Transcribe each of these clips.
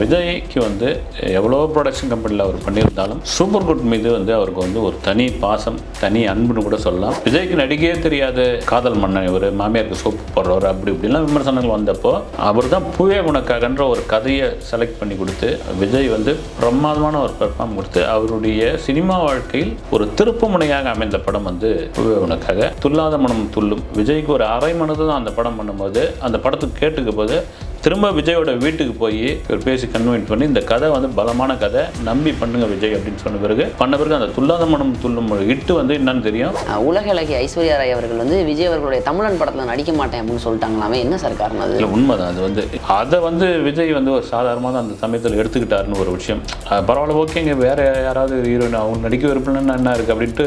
விஜய்க்கு வந்து எவ்வளோ ப்ரொடக்ஷன் கம்பெனியில் அவர் பண்ணியிருந்தாலும் சூப்பர் குட் மீது வந்து அவருக்கு வந்து ஒரு தனி பாசம் தனி அன்புன்னு கூட சொல்லலாம். விஜய்க்கு நடிகையே தெரியாத. காதல் மன்னன் இவர் மாமியாருக்கு சோப்பு போடுறவர் அப்படி இப்படிலாம் விமர்சனங்கள் வந்தப்போ அவர் தான் பூவே உனக்காகன்ற ஒரு கதையை செலக்ட் பண்ணி கொடுத்து விஜய் வந்து பிரமாதமான ஒரு பெர்ஃபார்ம் கொடுத்து அவருடைய சினிமா வாழ்க்கையில் ஒரு திருப்பு முனையாக அமைந்த படம் வந்து பூவே உனக்காக. துல்லாத மனம் துள்ளும். விஜய்க்கு ஒரு அரை மனது தான் அந்த படம் பண்ணும்போது அந்த படத்துக்கு கேட்டுக்கும் போது திரும்ப விஜயோட வீட்டுக்கு போய் இவர் பேசி கன்வென்ட் பண்ணி இந்த கதை வந்து பலமான கதை நம்பி பண்ணுங்க விஜய் அப்படின்னு சொன்ன பிறகு பண்ண பிறகு அந்த துல்லாத மனம் துள்ளும் இட்டு வந்து என்னன்னு தெரியும்? உலக இலக்கிய ஐஸ்வர்யா ராய் அவர்கள் வந்து விஜய் அவர்களுடைய தமிழன் படத்தில் நடிக்க மாட்டேன் அப்படின்னு சொல்லிட்டாங்களாமே என்ன சார் காரணம் அது? இல்லை உண்மைதான் அது வந்து. அதை வந்து விஜய் வந்து ஒரு சாதாரணமாக அந்த சமயத்தில் எடுத்துக்கிட்டாருன்னு ஒரு விஷயம். பரவாயில்ல ஓகேங்க வேற யாராவது ஹீரோயின் அவங்க நடிக்க விருப்பம்னா என்ன இருக்குது அப்படின்ட்டு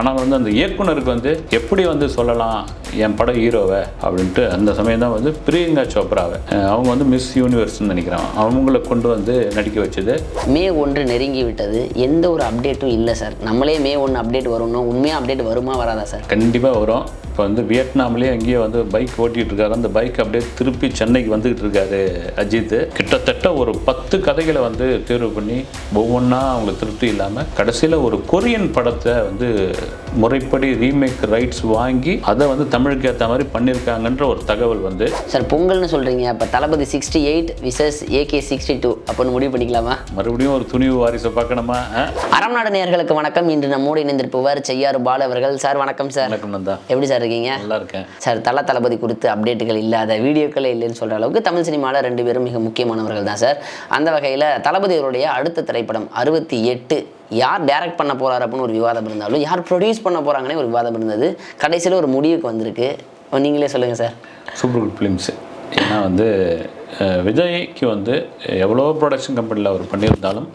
ஆனால் வந்து அந்த இயக்குனருக்கு வந்து எப்படி வந்து சொல்லலாம் என் படம் ஹீரோவை? அப்படின்ட்டு அந்த சமயம் தான் வந்து பிரியங்கா சோப்ராவை. அவங்க வந்து மிஸ் யூனிவர்ஸ்னு நினைக்கிறேன் அவங்கள கொண்டு வந்து நடிக்க வச்சது. மே ஒன்று நெருங்கி விட்டது எந்த ஒரு அப்டேட்டும் இல்லை சார். நம்மளே மே ஒன்று அப்டேட் வரும்னா உண்மையாக அப்டேட் வருமா வராதா சார்? கண்டிப்பாக வரும். இப்போ வந்து வியட்நாம்லேயே அங்கேயே வந்து பைக் ஓட்டிகிட்டு இருக்காரு அந்த பைக் அப்படியே திருப்பி சென்னைக்கு வந்துகிட்டு இருக்காரு அஜித். கிட்டத்தட்ட ஒரு பத்து கதைகளை வந்து தேர்வு பண்ணி ஒவ்வொன்றா அவங்களுக்கு திருப்தி இல்லாமல் கடைசியில் ஒரு கொரியன் படத்தை வந்து முறைப்படி ரீமேக் ரைட்ஸ் வாங்கி அதை வந்து தமிழுக்கு ஏற்ற மாதிரி பண்ணியிருக்காங்கன்ற ஒரு தகவல் வந்து சார் பொங்கல்னு சொல்கிறீங்க அப்போ Thalapathy sixty eight versus AK sixty two அப்படின்னு முடிவு பண்ணிக்கலாமா? மறுபடியும் ஒரு துணிவு வாரிசை பார்க்கணுமா? அறம் நாடு நேயர்களுக்கு வணக்கம். இன்று நம்மோடு இணைந்திருப்பவர் செய்யாறு பால் அவர்கள். சார் வணக்கம் சார். வணக்கம் நந்தா. எப்படி சார் இருக்கீங்க? நல்லா இருக்கேன். சார் தல தளபதி குறித்து அப்டேட்டுகள் இல்லாத வீடியோக்களே இல்லைன்னு சொல்கிற அளவுக்கு தமிழ் சினிமாவில் ரெண்டு பேரும் மிக முக்கியமானவர்கள் தான் சார். அந்த வகையில் தளபதி அவருடைய அடுத்த திரைப்படம் அறுபத்தி எட்டு யார் டைரக்ட் பண்ண போறாரு அப்படின்னு ஒரு விவாதம் இருந்தாலும் யார் ப்ரொடியூஸ் பண்ண போகிறாங்கன்னே ஒரு விவாதம் இருந்தது. கடைசியில் ஒரு முடிவுக்கு வந்திருக்கு. நீங்களே சொல்லுங்கள் சார் சூப்பர் குட் ஃபிலிம்ஸு ஏன்னா வந்து விஜய்க்கு வந்து எவ்வளோ ப்ரொடக்ஷன் கம்பெனியில் அவர் பண்ணியிருந்தாலும்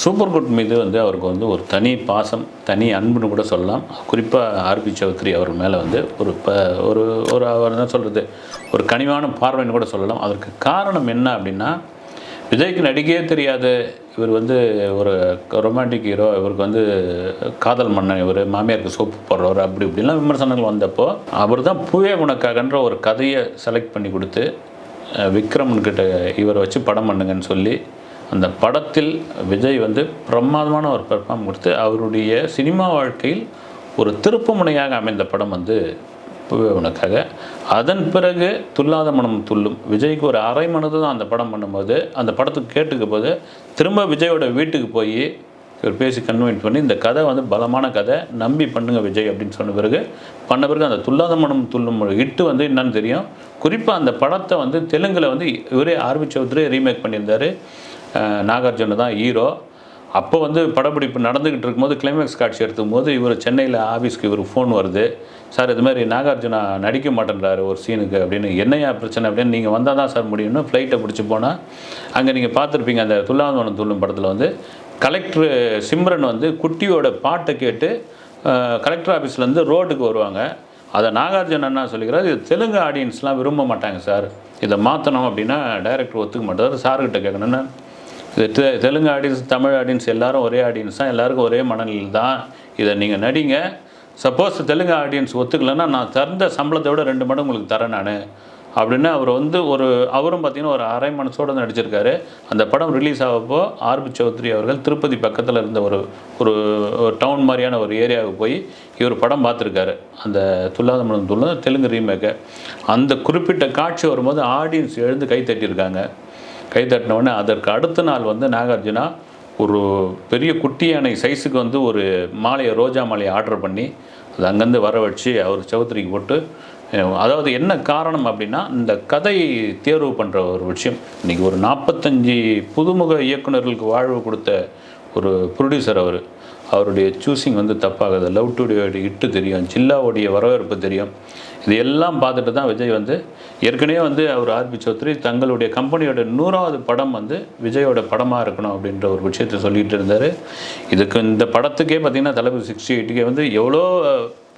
சூப்பர் குட் மீது வந்து அவருக்கு வந்து ஒரு தனி பாசம் தனி அன்புன்னு கூட சொல்லலாம். குறிப்பாக ஆர்பி சௌத்ரி அவர் மேலே வந்து ஒரு ப ஒரு ஒரு அவர் என்ன சொல்கிறது ஒரு கனிவான பார்வைன்னு கூட சொல்லலாம். அதற்கு காரணம் என்ன அப்படின்னா விஜய்க்கு நடிகையே தெரியாது. இவர் வந்து ஒரு ரொமான்டிக் ஹீரோ இவருக்கு வந்து காதல் மன்னன் இவர் மாமியாருக்கு சோப்பு போடுறவர் அப்படி இப்படிலாம் விமர்சனங்கள் வந்தப்போ அவர் தான் பூவே உனக்காகன்ற ஒரு கதையை செலக்ட் பண்ணி கொடுத்து விக்ரமன்கிட்ட இவரை வச்சு படம் பண்ணுங்கன்னு சொல்லி அந்த படத்தில் விஜய் வந்து பிரமாதமான ஒரு பெர்ஃபார்ம் கொடுத்து அவருடைய சினிமா வாழ்க்கையில் ஒரு திருப்புமுனையாக அமைந்த படம் வந்து பூவே உனக்காக. அதன் பிறகு துல்லாத மனம் துள்ளும் விஜய்க்கு ஒரு அரை மனது தான் அந்த படம் பண்ணும்போது அந்த படத்துக்கு கேட்டுக்க போது திரும்ப விஜயோட வீட்டுக்கு போய் இவர் பேசி கன்வின்ஸ் பண்ணி இந்த கதை வந்து பலமான கதை நம்பி பண்ணுங்க விஜய் அப்படின்னு சொன்ன பிறகு பண்ண பிறகு அந்த துல்லாத மனம் துள்ளும் இட்டு ஹிட்டு வந்து என்னன்னு தெரியும். குறிப்பாக அந்த படத்தை வந்து தெலுங்கில் வந்து இவரே ஆர்வி சௌத்ரி ரீமேக் பண்ணியிருந்தார். நாகார்ஜுன தான் ஹீரோ அப்போ வந்து படப்பிடிப்பு நடந்துக்கிட்டு இருக்கும்போது கிளைமேக்ஸ் காட்சி எடுத்துக்கும் போது இவர் சென்னையில் ஆஃபீஸ்க்கு இவர் ஃபோன் வருது. சார் இது மாதிரி நாகார்ஜுனா நடிக்க மாட்டேன்றாரு ஒரு சீனுக்கு அப்படின்னு. என்னையா பிரச்சனை அப்படின்னு. நீங்கள் வந்தால் தான் சார் முடியும்னு ஃப்ளைட்டை பிடிச்சி போனால் அங்கே நீங்கள் பார்த்துருப்பீங்க அந்த துல்லாந்தவனம் துள்ளும் படத்தில் வந்து. கலெக்டர் சிம்ரன் வந்து குட்டியோட பாட்டை கேட்டு கலெக்டர் ஆஃபீஸ்லேருந்து ரோட்டுக்கு வருவாங்க. அதை நாகார்ஜுன என்ன சொல்லிக்கிறார் இது தெலுங்கு ஆடியன்ஸ்லாம் விரும்ப மாட்டாங்க சார். இதை மாற்றணும் அப்படின்னா டைரக்டர் ஒத்துக்க மாட்டார். சார்கிட்ட கேட்கணுன்னு இது தெ- தெலுங்கு ஆடியன்ஸ் தமிழ் ஆடியன்ஸ் எல்லாரும் ஒரே ஆடியன்ஸ் தான். எல்லாருக்கும் ஒரே மனநிலையில் தான் இதை நீங்கள் நடிங்க. சப்போஸ் தெலுங்கு ஆடியன்ஸ் ஒத்துக்கலைன்னா நான் தந்த சம்பளத்தை விட ரெண்டு மடங்கு உங்களுக்கு தரேன் நான். அப்படின்னு அவர் வந்து ஒரு அவரும் பார்த்திங்கன்னா ஒரு அரை மனசோடு நடிச்சிருக்காரு. அந்த படம் ரிலீஸ் ஆகப்போ ஆர்பி சௌத்ரி அவர்கள் திருப்பதி பக்கத்தில் இருந்த ஒரு ஒரு ஒரு டவுன் மாதிரியான ஒரு ஏரியாவுக்கு போய் இவர் படம் பார்த்துருக்காரு அந்த துல்லாத மனம் துல்லாத தெலுங்கு ரீமேக்கை அந்த குறிப்பிட்ட காட்சி வரும்போது ஆடியன்ஸ் எழுந்து கை தட்டியிருக்காங்க. கை தட்டினவுடனே அதற்கு அடுத்த நாள் வந்து நாகார்ஜுனா ஒரு பெரிய குட்டி யானை சைஸுக்கு வந்து ஒரு மாலையை ரோஜா மாலையை ஆர்டர் பண்ணி அது அங்கேருந்து வர வச்சு அவர் சவுத்திரிக்கு போட்டு அதாவது என்ன காரணம் அப்படின்னா இந்த கதை தேர்வு பண்ணுற ஒரு விஷயம். இன்றைக்கி ஒரு நாற்பத்தஞ்சு புதுமுக இயக்குனர்களுக்கு வாழ்வு கொடுத்த ஒரு ப்ரொடியூசர் அவர். அவருடைய சூஸிங் வந்து தப்பாகுது. லவ் டுடியோட இட்டு தெரியும். ஜில்லாவுடைய வரவேற்பு தெரியும். இது எல்லாம் பார்த்துட்டு தான் விஜய் வந்து ஏற்கனவே வந்து அவர் ஆர்பி சௌத்ரி தங்களுடைய கம்பெனியோட நூறாவது படம் வந்து விஜயோட படமாக இருக்கணும் அப்படின்ற ஒரு விஷயத்தை சொல்லிகிட்டு இருந்தார். இதுக்கு இந்த படத்துக்கே பார்த்தீங்கன்னா தளபதி சிக்ஸ்டி எயிட்டுக்கே வந்து எவ்வளோ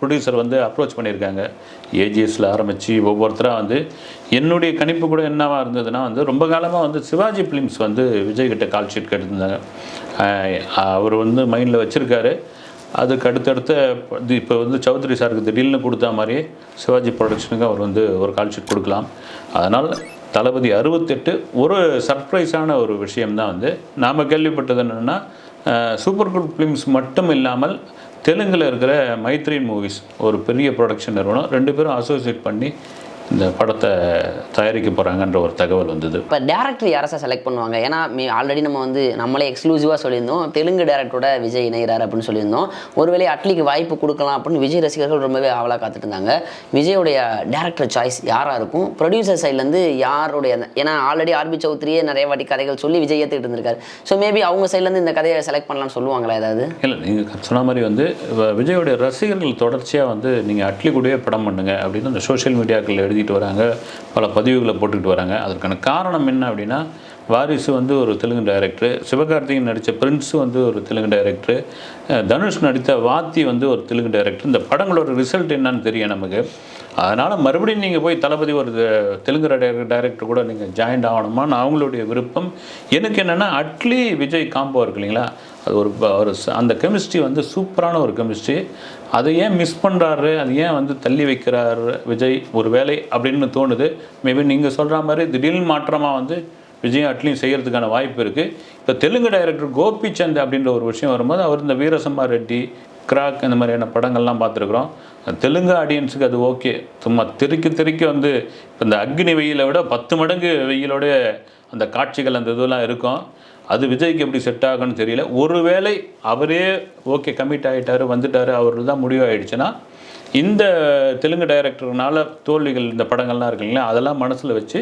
ப்ரொடியூசர் வந்து அப்ரோச் பண்ணியிருக்காங்க. ஏஜிஎஸில் ஆரம்பித்து ஒவ்வொருத்தராக வந்து என்னுடைய கணிப்பு கூட என்னவாக இருந்ததுன்னா வந்து ரொம்ப காலமாக வந்து சிவாஜி ஃபிலிம்ஸ் வந்து விஜய் கிட்ட கால் ஷீட் கேட்டிருந்தாங்க அவர் வந்து மைண்டில் வச்சுருக்காரு. அதுக்கு அடுத்தடுத்த இப்போ வந்து சௌத்ரி சாருக்கு திடீர்னு கொடுத்தா மாதிரியே சிவாஜி ப்ரொடக்ஷனுக்கு அவர் வந்து ஒரு கால்ஷீட் கொடுக்கலாம். அதனால் தளபதி அறுபத்தெட்டு ஒரு சர்ப்ரைஸான ஒரு விஷயம்தான் வந்து. நாம் கேள்விப்பட்டது என்னென்னா சூப்பர் குட் ஃபிலிம்ஸ் மட்டும் இல்லாமல் தெலுங்கில் இருக்கிற மைத்ரீன் மூவிஸ் ஒரு பெரிய ப்ரொடக்ஷன் நிறுவனம். ரெண்டு பேரும் அசோசியேட் பண்ணி இந்த படத்தை தயாரிக்க போகிறாங்கன்ற ஒரு தகவல் வந்தது. இப்போ டேரக்டர் யாரை சார் செலக்ட் பண்ணுவாங்க? ஏன்னா ஆல்ரெடி நம்ம வந்து நம்மளே எக்ஸ்க்ளூசிவாக சொல்லியிருந்தோம். தெலுங்கு டேரக்டரோட விஜய் இணைகிறார் அப்படின்னு சொல்லியிருந்தோம். ஒருவேளை அட்லிக்கு வாய்ப்பு கொடுக்கலாம் அப்படின்னு விஜய் ரசிகர்கள் ரொம்பவே ஆவலாக காத்துட்டு இருந்தாங்க விஜயோடைய டேரக்டர் சாய்ஸ் யாராக இருக்கும்? ப்ரொடியூசர் சைட்லேருந்து யாருடைய ஏன்னா ஆல்ரெடி ஆர்பி சௌத்ரியே நிறைய வாட்டி கதைகள் சொல்லி விஜய் ஏற்றுக்கிட்டு இருந்திருக்காரு. ஸோ மேபி அவங்க சைட்லேருந்து இந்த கதையை செலக்ட் பண்ணலாம்னு சொல்லுவாங்களா ஏதாவது? இல்லை நீங்கள் சொன்ன மாதிரி வந்து விஜயோடைய ரசிகர்கள் தொடர்ச்சியாக வந்து நீங்கள் அட்லி கூடயே படம் பண்ணுங்க அப்படின்னு அந்த சோஷியல் மீடியாக்களில் எழுதிட்டு வராங்க பல பதிவுகளை போட்டுக்கிட்டு வராங்க. அதற்கான காரணம் என்ன அப்படின்னா வாரிசு வந்து ஒரு தெலுங்கு டைரக்டர் சிவகார்த்திகன் நடித்த பிரின்ஸு வந்து ஒரு தெலுங்கு டைரக்டர் தனுஷ் நடித்த வாத்தி வந்து ஒரு தெலுங்கு டைரக்டர் இந்த படங்களோட ரிசல்ட் என்னன்னு தெரியும் நமக்கு. அதனால் மறுபடியும் நீங்கள் போய் தளபதி ஒரு தெலுங்கு டைரக்டர் கூட நீங்கள் ஜாயின்ட் ஆகணுமான்னு அவங்களுடைய விருப்பம். எனக்கு என்னென்னா அட்லி விஜய் காம்போ இருக்கு இல்லைங்களா? அது ஒரு ஒரு அந்த கெமிஸ்ட்ரி வந்து சூப்பரான ஒரு கெமிஸ்ட்ரி அதை ஏன் மிஸ் பண்ணுறாரு அது ஏன் வந்து தள்ளி வைக்கிறாரு விஜய் ஒரு வேலை அப்படின்னு தோணுது. மேபி நீங்கள் சொல்கிற மாதிரி திடீர்னு மாற்றமாக வந்து விஜய் அட்லியும் செய்கிறதுக்கான வாய்ப்பு இருக்குது இப்போ தெலுங்கு டைரக்டர் கோபிச்சந்த் அப்படின்ற ஒரு விஷயம் வரும்போது அவர் இந்த வீரசம்மா ரெட்டி கிராக் இந்த மாதிரியான படங்கள்லாம் பார்த்துருக்குறோம். தெலுங்கு ஆடியன்ஸுக்கு அது ஓகே சும்மா திருக்கி திருக்கி வந்து இப்போ இந்த அக்னி வெயிலை விட பத்து மடங்கு வெயிலோடைய அந்த காட்சிகள் அந்த இதெல்லாம் இருக்கும். அது விஜய்க்கு எப்படி செட் ஆகும்னு தெரியல. ஒருவேளை அவரே ஓகே கமிட் ஆகிட்டாரு வந்துட்டாரு அவர் தான் முடிவாயிடுச்சுன்னா இந்த தெலுங்கு டைரக்டர்னால தோல்விகள் இந்த படங்கள்லாம் இருக்கு இல்லைங்களா அதெல்லாம் மனசில் வச்சு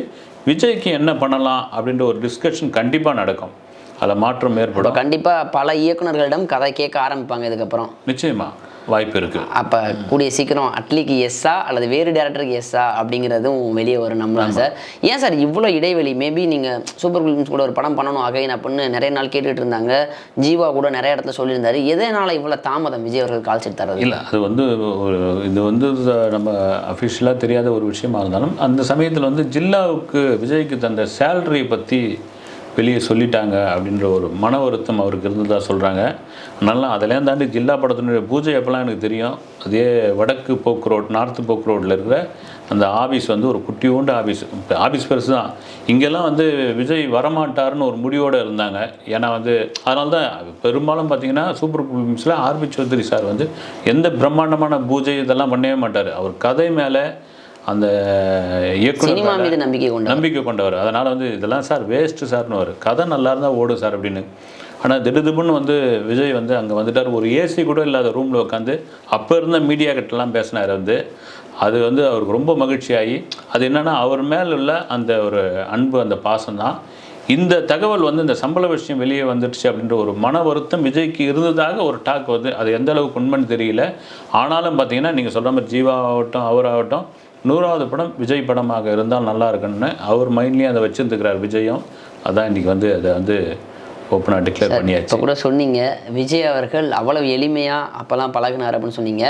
விஜய்க்கு என்ன பண்ணலாம் அப்படின்ற ஒரு டிஸ்கஷன் கண்டிப்பாக நடக்கும். அதில் மாற்றம் ஏற்படும். கண்டிப்பாக பல இயக்குனர்களிடம் கதை கேட்க ஆரம்பிப்பாங்க இதுக்கப்புறம். நிச்சயமா. வாய்ப்பு இருக்குது அப்போ கூடிய சீக்கிரம் அட்லிக்கு எஸ்ஸா அல்லது வேறு டேரக்டருக்கு எஸ்ஸா அப்படிங்கிறதும் வெளியே வரும் நம்பலாம் சார் ஏன் சார் இவ்வளோ இடைவெளி? மேபி நீங்கள் சூப்பர் ஃபிலிம்ஸ் கூட ஒரு படம் பண்ணணும் அகைன் அப்படின்னு நிறைய நாள் கேட்டுட்டு இருந்தாங்க. ஜீவா கூட நிறைய இடத்துல சொல்லியிருந்தாரு. எதனால இவ்வளோ தாமதம் விஜய் அவர்கள் கால் செட் தரது இல்லை அது வந்து ஒரு இது வந்து நம்ம அஃபிஷியலாக தெரியாத ஒரு விஷயமா இருந்தாலும் அந்த சமயத்தில் வந்து ஜில்லாவுக்கு விஜய்க்கு தந்த சேலரியை பற்றி வெளியே சொல்லிட்டாங்க அப்படின்ற ஒரு மன வருத்தம் அவருக்கு இருந்ததாக சொல்கிறாங்க நல்லா அதெல்லாம் தாண்டி ஜில்லா படத்தினுடைய பூஜை அப்போலாம் எனக்கு தெரியும். அதே வடக்கு போக்கு ரோட் நார்த்து போக்கு ரோட்டில் இருக்கிற அந்த ஆஃபீஸ் வந்து ஒரு குட்டியோண்டு ஆஃபீஸ் இப்போ ஆஃபீஸ் பெருசு தான். இங்கெல்லாம் வந்து விஜய் வரமாட்டாருன்னு ஒரு முடிவோடு இருந்தாங்க. ஏன்னா வந்து அதனால தான் பெரும்பாலும் பார்த்தீங்கன்னா சூப்பர் ஃபிலிம்ஸில் ஆர்பி சௌத்ரி சார் வந்து எந்த பிரம்மாண்டமான பூஜை இதெல்லாம் பண்ணவே மாட்டார். அவர் கதை மேலே அந்த இயக்குனர் சினிமா மீது நம்பிக்கை கொண்டு நம்பிக்கை கொண்டவர். அதனால் வந்து இதெல்லாம் சார் வேஸ்ட்டு சார்னு வரும். கதை நல்லா இருந்தால் ஓடும் சார் அப்படின்னு. ஆனால் திடுதிப்புன்னு வந்து விஜய் வந்து அங்கே வந்துட்டார். ஒரு ஏசி கூட இல்லாத ரூமில் உட்காந்து அப்போ இருந்த மீடியா கிட்டலாம் பேசினார் வந்து. அது வந்து அவருக்கு ரொம்ப மகிழ்ச்சியாகி அது என்னென்னா அவர் மேல் உள்ள அந்த ஒரு அன்பு அந்த பாசம் தான். இந்த தகவல் வந்து இந்த சம்பள விஷயம் வெளியே வந்துடுச்சு அப்படின்ற ஒரு மன வருத்தம் விஜய்க்கு இருந்ததாக ஒரு டாக் வந்து அது எந்த அளவுக்கு உண்மைன்னு தெரியல. ஆனாலும் பார்த்தீங்கன்னா நீங்கள் சொல்கிற மாதிரி ஜீவா ஆகட்டும் அவராகட்டும் நூறாவது படம் விஜய் படமாக இருந்தால் நல்லா இருக்குன்னு அவர் மைண்ட்லேயும் அதை வச்சுருந்துக்கிறார் விஜயம். அதான் இன்றைக்கி வந்து அதை வந்து ஓப்பனாக டிக்ளேர் இப்போ பண்ணியாச்சு. கூட சொன்னீங்க விஜய் அவர்கள் அவ்வளவு எளிமையாக அப்போல்லாம் பழகுனார் அப்படின்னு சொன்னீங்க.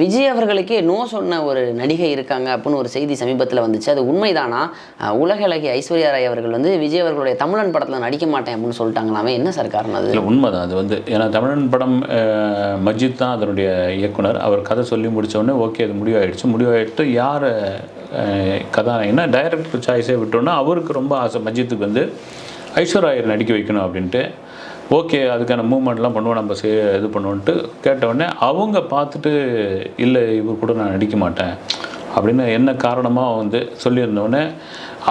விஜய் அவர்களுக்கே நோ சொன்ன ஒரு நடிகை இருக்காங்க அப்படின்னு ஒரு செய்தி சமீபத்தில் வந்துச்சு. அது உண்மைதானா? உலக அழகி ஐஸ்வர்யா ராய் அவர்கள் வந்து விஜய் அவர்களுடைய தமிழன் படத்தில் நடிக்க மாட்டேன் அப்படின்னு சொல்லிட்டாங்களாமே என்ன சார் காரணம் அது? இல்லை உண்மைதான். அது வந்து ஏன்னா தமிழன் படம் மஜித் தான் அதனுடைய இயக்குனர். அவர் கதை சொல்லி முடிச்ச உடனே ஓகே அது முடிவாயிடுச்சு. முடிவாயிட்டு யார் கதாநாயகனா டைரக்டர் சாய்ஸே விட்டோன்னா அவருக்கு ரொம்ப ஆசை. மஜித்துக்கு வந்து ஐஸ்வர்யாயர் நடிக்க வைக்கணும் அப்படின்ட்டு ஓகே அதுக்கான மூமெண்ட்லாம் பண்ணுவோம் நம்ம சே இது பண்ணுவோன்ட்டு கேட்டவுடனே அவங்க பார்த்துட்டு இல்லை இவர் கூட நான் நடிக்க மாட்டேன் அப்படின்னு என்ன காரணமாக வந்து சொல்லியிருந்தோடனே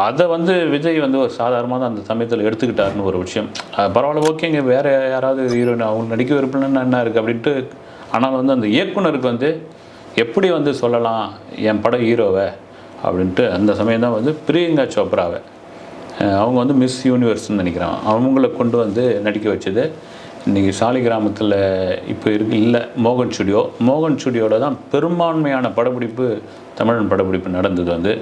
அதை வந்து விஜய் வந்து ஒரு சாதாரணமாக தான் அந்த சமயத்தில் எடுத்துக்கிட்டாருன்னு ஒரு விஷயம். பரவாயில்ல ஓகேங்க வேறு யாராவது ஹீரோயின் அவங்க நடிக்க விருப்பம்னா என்ன இருக்குது அப்படின்ட்டு ஆனால் வந்து அந்த இயக்குனருக்கு வந்து எப்படி வந்து சொல்லலாம் என் படம் ஹீரோவை? அப்படின்ட்டு அந்த சமயம் தான் வந்து பிரியங்கா சோப்ராவை. அவங்க வந்து மிஸ் யூனிவர்ஸ்னு நினைக்கிறான். அவங்கள கொண்டு வந்து நடிக்க வச்சது இன்றைக்கி சாலி கிராமத்தில் இப்போ இருக்கு இல்லை மோகன் ஸ்டுடியோ மோகன் ஸ்டுடியோவில் தான் பெரும்பான்மையான படப்பிடிப்பு தமிழன் படப்பிடிப்பு நடந்தது வந்து.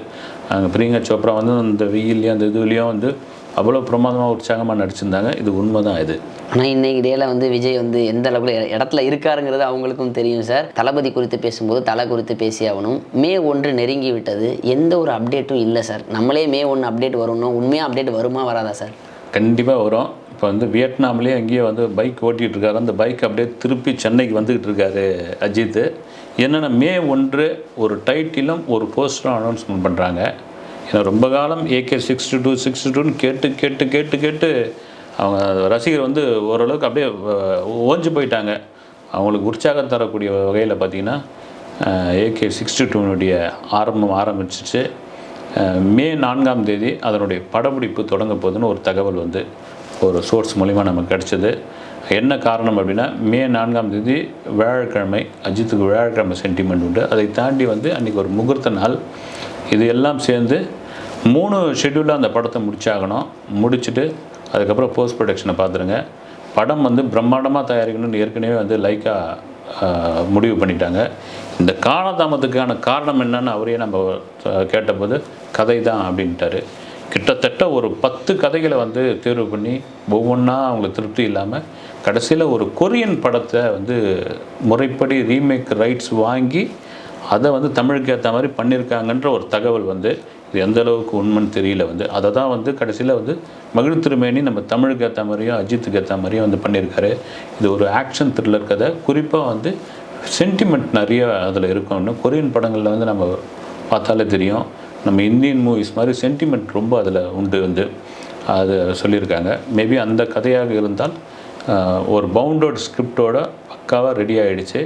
அங்கே பிரியங்கா சோப்ரா வந்து அந்த வெயில்லையும் அந்த இதுலேயும் வந்து அவ்வளோ பிரமாதமாக உற்சாகமாக நடிச்சிருந்தாங்க. இது உண்மை தான் இது. ஆனால் இன்னைக்கு டேல வந்து விஜய் வந்து எந்த அளவுக்கு இட- இடத்துல இருக்காருங்கிறது அவங்களுக்கும் தெரியும் சார். தளபதி குறித்து பேசும்போது தலை குறித்து பேசியாகணும் மே ஒன்று நெருங்கி விட்டது. எந்த ஒரு அப்டேட்டும் இல்லை சார். நம்மளே மே ஒன்று அப்டேட் வரணும் உண்மையாக அப்டேட் வருமா வராதா சார்? கண்டிப்பாக வரும். இப்போ வந்து வியட்நாம்லேயே அங்கேயே வந்து பைக் ஓட்டிகிட்டு இருக்காரு. அந்த பைக் அப்படியே திருப்பி சென்னைக்கு வந்துக்கிட்டு இருக்காரு அஜித். என்னென்னா மே ஒன்று ஒரு டைட்டிலும் ஒரு போஸ்டரும் அனௌன்ஸ்மெண்ட் பண்ணுறாங்க ஏன்னா ரொம்ப காலம் ஏகே சிக்ஸ்டி டூ சிக்ஸ்டி டூன்னு கேட்டு கேட்டு கேட்டு கேட்டு அவங்க ரசிகர் வந்து ஓரளவுக்கு அப்படியே ஓஞ்சு போயிட்டாங்க. அவங்களுக்கு உற்சாகம் தரக்கூடிய வகையில் பார்த்தீங்கன்னா ஏகே சிக்ஸ்டி டூனுடைய ஆரம்பம் ஆரம்பிச்சிச்சு. மே நான்காம் தேதி அதனுடைய படப்பிடிப்பு தொடங்க போகுதுன்னு ஒரு தகவல் வந்து ஒரு சோர்ஸ் மூலிமா நமக்கு கிடச்சிது. என்ன காரணம் அப்படின்னா மே நான்காம் தேதி வியாழக்கிழமை அஜித்துக்கு வியாழக்கிழமை சென்டிமெண்ட் உண்டு. அதை தாண்டி வந்து அன்றைக்கி ஒரு முகூர்த்த நாள். இது எல்லாம் சேர்ந்து மூணு ஷெட்யூலில் அந்த படத்தை முடிச்சாகணும். முடிச்சுட்டு அதுக்கப்புறம் போஸ்ட் ப்ரொடக்ஷனை பார்த்துருங்க. படம் வந்து பிரம்மாண்டமாக தயாரிக்கணும்னு ஏற்கனவே வந்து லைக்கா முடிவு பண்ணிட்டாங்க. இந்த காலதாமத்துக்கான காரணம் என்னன்னு அவரே நம்ம கேட்டபோது கதை தான் அப்படின்ட்டாரு. கிட்டத்தட்ட ஒரு பத்து கதைகளை வந்து தேர்வு பண்ணி ஒவ்வொன்றா அவங்களுக்கு திருப்தி இல்லாமல் கடைசியில் ஒரு கொரியன் படத்தை வந்து முறைப்படி ரீமேக் ரைட்ஸ் வாங்கி அதை வந்து தமிழுக்கு ஏற்ற மாதிரி பண்ணியிருக்காங்கன்ற ஒரு தகவல் வந்து இது எந்த அளவுக்கு உண்மைன்னு தெரியல வந்து. அதை தான் வந்து கடைசியில் வந்து மகிழ் திருமேனி நம்ம தமிழுக்கு ஏற்ற மாதிரியும் அஜித்துக்கு ஏற்ற மாதிரியும் வந்து பண்ணியிருக்காரு. இது ஒரு ஆக்ஷன் த்ரில்லர் கதை. குறிப்பாக வந்து சென்டிமெண்ட் நிறைய அதில் இருக்கும்னு கொரியன் படங்களில் வந்து நம்ம பார்த்தாலே தெரியும். நம்ம இந்தியன் மூவிஸ் மாதிரி சென்டிமெண்ட் ரொம்ப அதில் உண்டு வந்து. அது சொல்லியிருக்காங்க. மேபி அந்த கதையாக இருந்தால் ஒரு பவுண்டட் ஸ்கிரிப்டோட பக்காவாக ரெடி ஆகிடுச்சு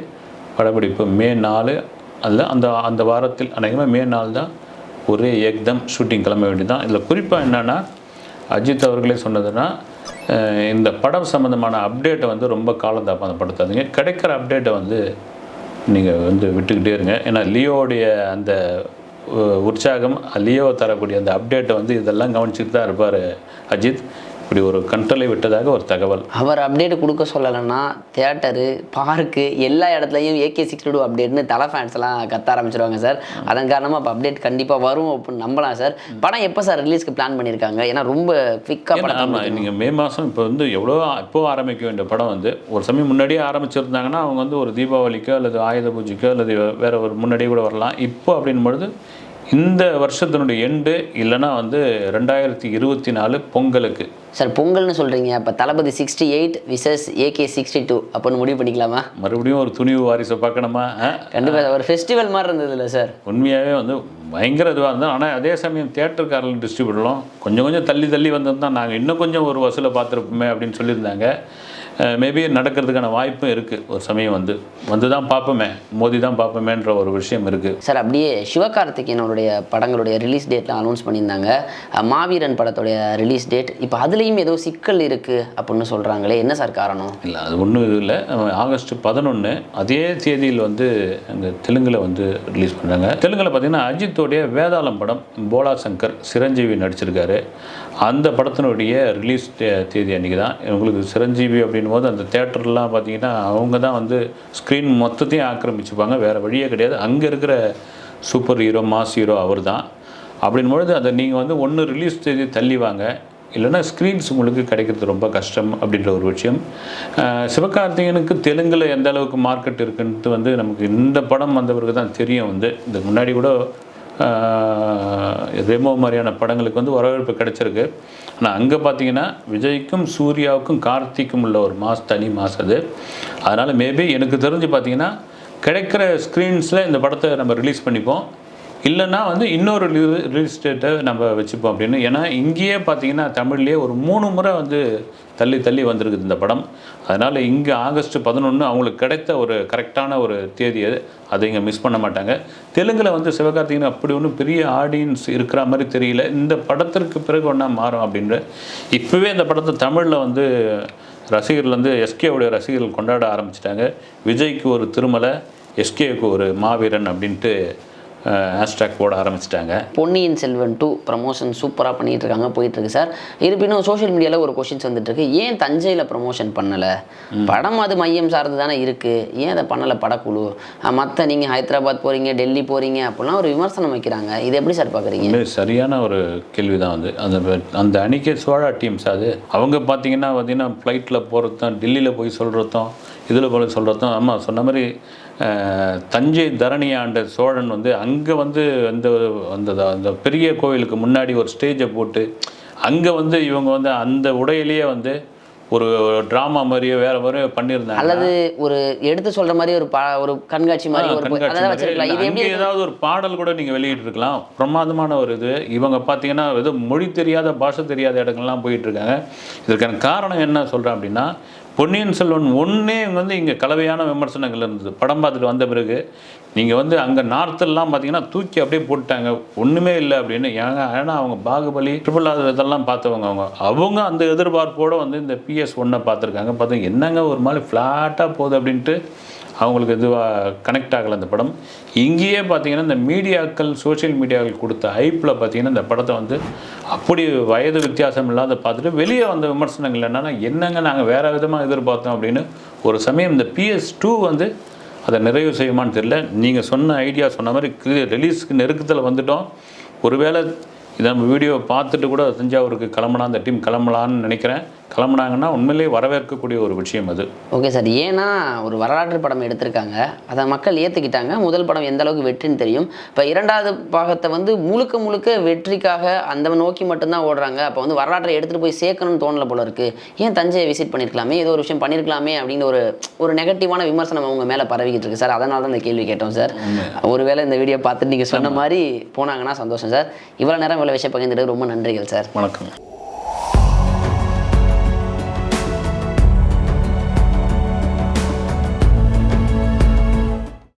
படப்பிடிப்பு மே நாலு அதில் அந்த அந்த வாரத்தில் அநேகமாக மே நாள் தான் ஒரே ஏக்தம் ஷூட்டிங் கிளம்ப வேண்டியதான் இதில் குறிப்பாக என்னென்னா அஜித் அவர்களே சொன்னதுன்னா இந்த படம் சம்மந்தமான அப்டேட்டை வந்து ரொம்ப காலம் அந்த படுத்தாதீங்க கிடைக்கிற அப்டேட்டை வந்து நீங்கள் வந்து விட்டுக்கிட்டே இருங்க. ஏன்னா லியோவுடைய அந்த உற்சாகம் லியோ தரக்கூடிய அந்த அப்டேட்டை வந்து இதெல்லாம் கவனிச்சுட்டு தான் இருப்பார் அஜித். இப்படி ஒரு கண்ட்ரோலை விட்டதாக ஒரு தகவல். அவர் அப்டேட் கொடுக்க சொல்லலைன்னா தேட்டரு பார்க்கு எல்லா இடத்துலையும் ஏகே சிக்ஸ்டி டூ அப்டேட்னு தலை ஃபேன்ஸ் எல்லாம் கத்த ஆரம்பிச்சிருவாங்க சார். அதன் காரணமாக இப்போ அப்டேட் கண்டிப்பாக வரும் அப்படின்னு நம்பலாம் சார். படம் எப்போ சார் ரிலீஸ்க்கு பிளான் பண்ணியிருக்காங்க ஏன்னா ரொம்ப குவிக்காக படம் நீங்கள் மே மாதம் இப்போ வந்து எவ்வளோ இப்போ ஆரம்பிக்க வேண்டிய படம் வந்து ஒரு சமயம் முன்னாடியே ஆரம்பிச்சிருந்தாங்கன்னா அவங்க வந்து ஒரு தீபாவளிக்கோ அல்லது ஆயுத பூஜைக்கோ அல்லது வேற ஒரு முன்னாடியே கூட வரலாம். இப்போ அப்படின் பொழுது இந்த வருஷத்தினுடைய எண்டு இல்லைன்னா வந்து ரெண்டாயிரத்தி இருபத்தி நாலு பொங்கலுக்கு. சார் பொங்கல்னு சொல்கிறீங்க அப்போ Thalapathy sixty eight versus AK sixty two அப்படின்னு முடிவு பண்ணிக்கலாமா? மறுபடியும் ஒரு துணிவு வாரிசை பார்க்கணுமா? கண்டிப்பாக ஒரு ஃபெஸ்டிவல் மாதிரி இருந்ததுல்ல சார். உண்மையாகவே வந்து பயங்கர இதுவாக இருந்தோம் ஆனால் அதே சமயம் தியேட்டருக்காரர்கள் டிஸ்ட்ரிபியூட்டரும் கொஞ்சம் கொஞ்சம் தள்ளி தள்ளி வந்திருந்தா நாங்கள் இன்னும் கொஞ்சம் ஒரு வசூலை பார்த்துருப்போமே அப்படின்னு சொல்லியிருந்தாங்க. மேபி நடக்கிறதுக்கான வாய்ப்பும் இருக்குது ஒரு சமயம் வந்து. வந்து தான் பார்ப்போமே. மோதி தான் பார்ப்போமேன்ற ஒரு விஷயம் இருக்குது சார் அப்படியே சிவகார்த்திகேயனுடைய படங்களுடைய ரிலீஸ் டேட்லாம் அனௌன்ஸ் பண்ணியிருந்தாங்க. மாவீரன் படத்துடைய ரிலீஸ் டேட் இப்போ அதுலேயும் ஏதோ சிக்கல் இருக்குது அப்படின்னு சொல்கிறாங்களே என்ன சார் காரணம்? இல்லை அது ஒன்றும் இது இல்லை. ஆகஸ்ட் பதினொன்று அதே தேதியில் வந்து அங்கே தெலுங்கில் வந்து ரிலீஸ் பண்ணாங்க தெலுங்கில் பார்த்தீங்கன்னா அஜித்தோடைய வேதாளம் படம் போலா சங்கர் சிரஞ்சீவி நடிச்சிருக்காரு. அந்த படத்தினுடைய ரிலீஸ் தேதி அன்றைக்கி தான் உங்களுக்கு சிரஞ்சீவி அப்படின் போது அந்த தேட்டர்லாம் பார்த்தீங்கன்னா அவங்க தான் வந்து ஸ்க்ரீன் மொத்தத்தையும் ஆக்கிரமிச்சுப்பாங்க. வேறு வழியே கிடையாது. அங்கே இருக்கிற சூப்பர் ஹீரோ மாஸ் ஹீரோ அவர் தான் அப்படின் பொழுது அதை நீங்கள் வந்து ஒன்று ரிலீஸ் தேதி தள்ளி வாங்க. இல்லைன்னா ஸ்க்ரீன்ஸ் உங்களுக்கு கிடைக்கிறது ரொம்ப கஷ்டம் அப்படின்ற ஒரு விஷயம். சிவகார்த்திகனுக்கு சிவகார்த்திகேயனுக்கு தெலுங்கில் எந்த அளவுக்கு மார்க்கெட் இருக்குன்ட்டு வந்து நமக்கு இந்த படம் வந்தவருக்கு தான் தெரியும் வந்து. இதுக்கு முன்னாடி கூட ரெமோ மாதிரியான படங்களுக்கு வந்து வரவேற்பு கிடைச்சிருக்கு. ஆனால் அங்கே பார்த்தீங்கன்னா விஜய்க்கும் சூர்யாவுக்கும் கார்த்திக்கும் உள்ள ஒரு மாஸ் தனி மாஸ் அது. அதனால் மேபி எனக்கு தெரிஞ்சு பார்த்தீங்கன்னா கிடைக்கிற ஸ்க்ரீன்ஸில் இந்த படத்தை நம்ம ரிலீஸ் பண்ணிப்போம். இல்லைன்னா வந்து இன்னொரு ரிலீஸ் டேட்டை நம்ம வச்சுப்போம் அப்படின்னு. ஏன்னா இங்கேயே பார்த்தீங்கன்னா தமிழ்லேயே ஒரு மூணு முறை வந்து தள்ளி தள்ளி வந்திருக்குது இந்த படம். அதனால் இங்கே ஆகஸ்ட் பதினொன்று அவங்களுக்கு கிடைத்த ஒரு கரெக்டான ஒரு தேதி அது. அதை இங்கே மிஸ் பண்ண மாட்டாங்க. தெலுங்கில் வந்து சிவகார்த்திகேயன் அப்படி ஒன்றும் பெரிய ஆடியன்ஸ் இருக்கிற மாதிரி தெரியல. இந்த படத்திற்கு பிறகு ஒன்றா மாறும் அப்படின்ற. இப்போவே இந்த படத்தை தமிழில் வந்து ரசிகர்கள் வந்து எஸ்கேவுடைய ரசிகர்கள் கொண்டாட ஆரம்பிச்சிட்டாங்க. விஜய்க்கு ஒரு திருமலை எஸ்கேவுக்கு ஒரு மாவீரன் அப்படின்ட்டு ஹேஷ்டேக் போட ஆரம்பிச்சிட்டாங்க. பொன்னியின் செல்வன் டூ ப்ரமோஷன் சூப்பராக பண்ணிட்டு இருக்காங்க போயிட்டு இருக்கு சார். இருப்பினும் சோஷியல் மீடியாவில் ஒரு கொஷின்ஸ் வந்துட்டு இருக்கு ஏன் தஞ்சையில் ப்ரமோஷன் பண்ணலை? படம் அது மையம் சார்ந்து தானே இருக்கு. ஏன் அதை பண்ணலை படக்குழு? மற்ற நீங்கள் ஹைதராபாத் போறீங்க டெல்லி போறீங்க அப்படிலாம் ஒரு விமர்சனம் வைக்கிறாங்க. இது எப்படி சார் பார்க்குறீங்க? சரியான ஒரு கேள்வி தான் வந்து அந்த அந்த அணிக்கே சோழா டீம்ஸ் அது. அவங்க பார்த்தீங்கன்னா பார்த்தீங்கன்னா ஃப்ளைட்டில் போகிறதும் டெல்லியில் போய் சொல்கிறதும் இதில் போய் சொல்கிறதும் ஆமாம் சொன்ன மாதிரி தஞ்சை தரணி ஆண்ட சோழன் வந்து அங்கே வந்து அந்த அந்த அந்த பெரிய கோவிலுக்கு முன்னாடி ஒரு ஸ்டேஜை போட்டு அங்கே வந்து இவங்க வந்து அந்த உடையிலேயே வந்து ஒரு ட்ராமா மாதிரியோ வேற மாதிரியோ பண்ணியிருந்தாங்க. அல்லது ஒரு எடுத்து சொல்ற மாதிரி ஒரு பா ஒரு கண்காட்சி மாதிரி ஒரு கண்காட்சி ஏதாவது ஒரு பாடல் கூட நீங்கள் வெளியிட்டிருக்கலாம். பிரமாதமான ஒரு இது. இவங்க பார்த்தீங்கன்னா ஏதோ மொழி தெரியாத பாஷை தெரியாத இடங்கள்லாம் போயிட்டு இருக்காங்க இதற்கான காரணம் என்ன சொல்கிறேன் அப்படின்னா பொன்னியின் செல்வன் ஒன்றே வந்து இங்கே கலவையான விமர்சனங்கள் இருந்தது. படம் பார்த்துட்டு வந்த பிறகு நீங்கள் வந்து அங்கே நார்த்தெல்லாம் பார்த்தீங்கன்னா தூக்கி அப்படியே போட்டாங்க ஒன்றுமே இல்லை அப்படின்னு. ஏங்க ஏன்னா அவங்க பாகுபலி ட்ரிபிள் ஆர் இதெல்லாம் பார்த்தவங்க அவங்க. அவங்க அந்த எதிர்பார்ப்போடு வந்து இந்த பிஎஸ் ஒன்றை பார்த்துருக்காங்க. பார்த்தீங்கன்னா என்னங்க ஒரு மாதிரி ஃப்ளாட்டாக போகுது அப்படின்ட்டு அவங்களுக்கு இதுவாக கனெக்ட் ஆகலை அந்த படம். இங்கேயே பார்த்தீங்கன்னா இந்த மீடியாக்கள் சோஷியல் மீடியாக்கள் கொடுத்த ஹைப்பில் பார்த்தீங்கன்னா இந்த படத்தை வந்து அப்படி வயது வித்தியாசம் இல்லாத பார்த்துட்டு வெளியே வந்த விமர்சனங்கள் என்னென்னா என்னங்க நாங்கள் வேறு விதமாக எதிர்பார்த்தோம் அப்படின்னு ஒரு சமயம் இந்த பிஎஸ் டூ வந்து அதை நிறைவு செய்யுமான்னு தெரியல. நீங்கள் சொன்ன ஐடியா சொன்ன மாதிரி ரிலீஸ்க்கு நெருக்கத்தில் வந்துட்டோம். ஒருவேளை இதை நம்ம வீடியோவை பார்த்துட்டு கூட தஞ்சாவூருக்கு கிளம்பலாம் அந்த டீம் கிளம்பலான்னு நினைக்கிறேன். கிளம்புனாங்கன்னா உண்மையிலேயே வரவேற்கக்கூடிய ஒரு விஷயம் அது. ஓகே சார் ஏன்னா ஒரு வரலாற்று படம் எடுத்திருக்காங்க. அதை மக்கள் ஏற்றுக்கிட்டாங்க முதல் படம் எந்த அளவுக்கு வெற்றின்னு தெரியும். இப்போ இரண்டாவது பாகத்தை வந்து முழுக்க முழுக்க வெற்றிக்காக அந்த நோக்கி மட்டும்தான் ஓடுறாங்க. அப்போ வந்து வரலாற்றை எடுத்துகிட்டு போய் சேர்க்கணும்னு தோணல போல இருக்கு. ஏன் தஞ்சையை விசிட் பண்ணியிருக்கலாமே ஏதோ ஒரு விஷயம் பண்ணியிருக்கலாமே அப்படின்னு ஒரு ஒரு நெகட்டிவான விமர்சனம் அவங்க மேலே பரவிக்கிட்டு இருக்கு சார். அதனால தான் இந்த கேள்வி கேட்டோம் சார். ஒருவேளை இந்த வீடியோ பார்த்துட்டு நீங்கள் சொன்ன மாதிரி போனாங்கன்னா சந்தோஷம் சார். இவ்வளோ நேரம் இவ்வளோ விஷயம் பகிர்ந்துட்டு ரொம்ப நன்றிகள் சார். வணக்கம்.